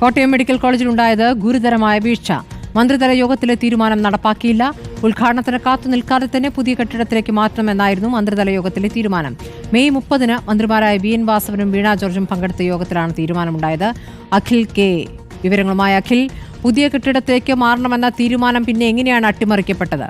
Kottayam medical കോളേജിലുണ്ടായത് ഗുരുതരമായ വീഴ്ച. മന്ത്രിതല യോഗത്തിലെ തീരുമാനം നടപ്പാക്കിയില്ല. ഉദ്ഘാടനത്തിന് കാത്തു നിൽക്കാതെ തന്നെ പുതിയ കെട്ടിടത്തിലേക്ക് മാറ്റണമെന്നായിരുന്നു മന്ത്രിതല യോഗത്തിലെ തീരുമാനം. മെയ് മുപ്പതിന് മന്ത്രിമാരായ വി. എൻ. വാസവനും വീണ ജോർജും പങ്കെടുത്ത യോഗത്തിലാണ് തീരുമാനമുണ്ടായത്. അഖിൽ കെ. വിവരങ്ങളുമായി അഖിൽ പുതിയ കെട്ടിടത്തിലേക്ക് മാറണമെന്ന തീരുമാനം പിന്നെ എങ്ങനെയാണ് അട്ടിമറിക്കപ്പെട്ടത്?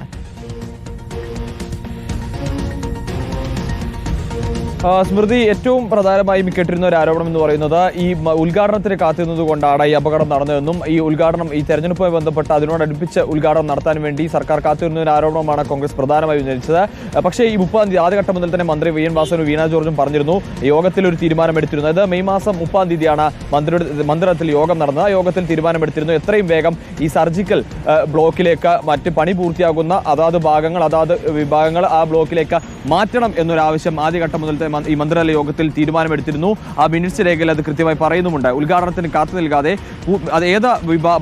സ്മൃതി ഏറ്റവും പ്രധാനമായും കേട്ടിരുന്ന ഒരു ആരോപണം എന്ന് പറയുന്നത് ഈ ഉദ്ഘാടനത്തിന് കാത്തിരുന്നത് കൊണ്ടാണ് ഈ അപകടം നടന്നതെന്നും ഈ ഉദ്ഘാടനം ഈ തെരഞ്ഞെടുപ്പുമായി ബന്ധപ്പെട്ട് അതിനോടടുപ്പിച്ച് ഉദ്ഘാടനം നടത്താൻ വേണ്ടി സർക്കാർ കാത്തിരുന്ന ഒരു ആരോപണമാണ് കോൺഗ്രസ് പ്രധാനമായി ഉന്നയിച്ചത്. പക്ഷേ ഈ മുപ്പതാം തീയതി ആദ്യഘട്ടം മുതൽ തന്നെ മന്ത്രി വി എൻ വാസനും വീണ ജോർജും പറഞ്ഞിരുന്നു യോഗത്തിൽ ഒരു തീരുമാനമെടുത്തിരുന്നു അത് മെയ് മാസം മുപ്പതാം തീയതിയാണ് മന്ത്രിയുടെ മന്ദിരത്തിൽ യോഗം നടന്നത്. ആ യോഗത്തിൽ തീരുമാനമെടുത്തിരുന്നു. എത്രയും വേഗം ഈ സർജിക്കൽ ബ്ലോക്കിലേക്ക് മറ്റ് പണി പൂർത്തിയാകുന്ന അതാത് ഭാഗങ്ങൾ അതാത് വിഭാഗങ്ങൾ ആ ബ്ലോക്കിലേക്ക് മാറ്റണം എന്നൊരാവശ്യം ആദ്യഘട്ടം മുതൽ മ- ഈ മന്ത്രിതല യോഗത്തിൽ തീരുമാനമെടുത്തിരുന്നു. ആ മിനിറ്റ്സ് രേഖയിൽ അത് കൃത്യമായി പറയുന്നുമുണ്ട്. ഉദ്ഘാടനത്തിന് കാത്തു നിൽക്കാതെ അത് ഏത്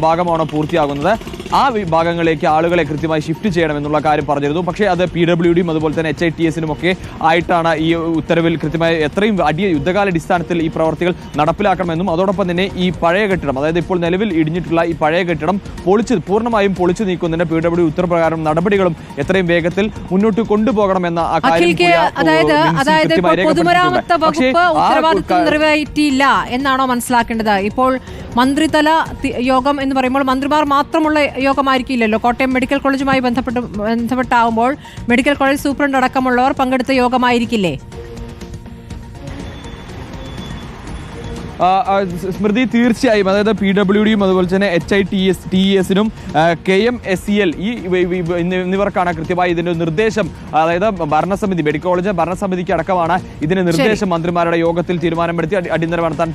ഭാഗമാണോ പൂർത്തിയാകുന്നത്? ആ വിഭാഗങ്ങളിലേക്ക് ആളുകളെ കൃത്യമായി ഷിഫ്റ്റ് ചെയ്യണം എന്നുള്ള കാര്യം പറഞ്ഞിരുന്നു. പക്ഷേ അത് പി ഡബ്ല്യു ഡിയും അതുപോലെ തന്നെ എച്ച് ഐ ടി എസിനും ഒക്കെ ആയിട്ടാണ് ഈ ഉത്തരവിൽ കൃത്യമായി എത്രയും അടിയ യുദ്ധകാല അടിസ്ഥാനത്തിൽ ഈ പ്രവർത്തികൾ നടപ്പിലാക്കണമെന്നും അതോടൊപ്പം തന്നെ ഈ പഴയ കെട്ടിടം അതായത് ഇപ്പോൾ നിലവിൽ ഇടിഞ്ഞിട്ടുള്ള ഈ പഴയ കെട്ടിടം പൊളിച്ച് പൂർണമായും പൊളിച്ചു നീക്കുന്നതിന് പി ഡബ്ല്യു ഉത്തരപ്രകാരം നടപടികളും എത്രയും വേഗത്തിൽ മുന്നോട്ട് കൊണ്ടുപോകണമെന്ന ആ കാര്യം അതായത് അതായത് പൊതുമരാമത്ത് വകുപ്പ് ഉത്തരവാദിത്വം നിറവേറ്റിയില്ല എന്നാണോ മനസ്സിലാക്കേണ്ടത്? ഇപ്പോൾ മന്ത്രിതല യോഗം എന്ന് പറയുമ്പോൾ മന്ത്രിമാർ മാത്രമുള്ള യോഗമായിരിക്കില്ലല്ലോ കോട്ടയം മെഡിക്കൽ കോളേജുമായി ബന്ധപ്പെട്ട് ബന്ധപ്പെട്ടാവുമ്പോൾ മെഡിക്കൽ കോളേജ് സൂപ്രണ്ട് അടക്കമുള്ളവർ പങ്കെടുത്ത യോഗമായിരിക്കില്ലേ? സ്മൃതി തീർച്ചയായും. അതായത് പി ഡബ്ല്യു ഡിയും അതുപോലെ തന്നെ H I T S T എസിനും K M S C L ഈ എന്നിവർക്കാണ് കൃത്യമായി ഇതിന്റെ നിർദ്ദേശം. അതായത് ഭരണസമിതി മെഡിക്കൽ കോളേജ് ഭരണസമിതിക്ക് അടക്കമാണ് ഇതിന് നിർദ്ദേശം മന്ത്രിമാരുടെ യോഗത്തിൽ തീരുമാനമെടുത്തി അടി- അടിയന്തര നടത്താൻ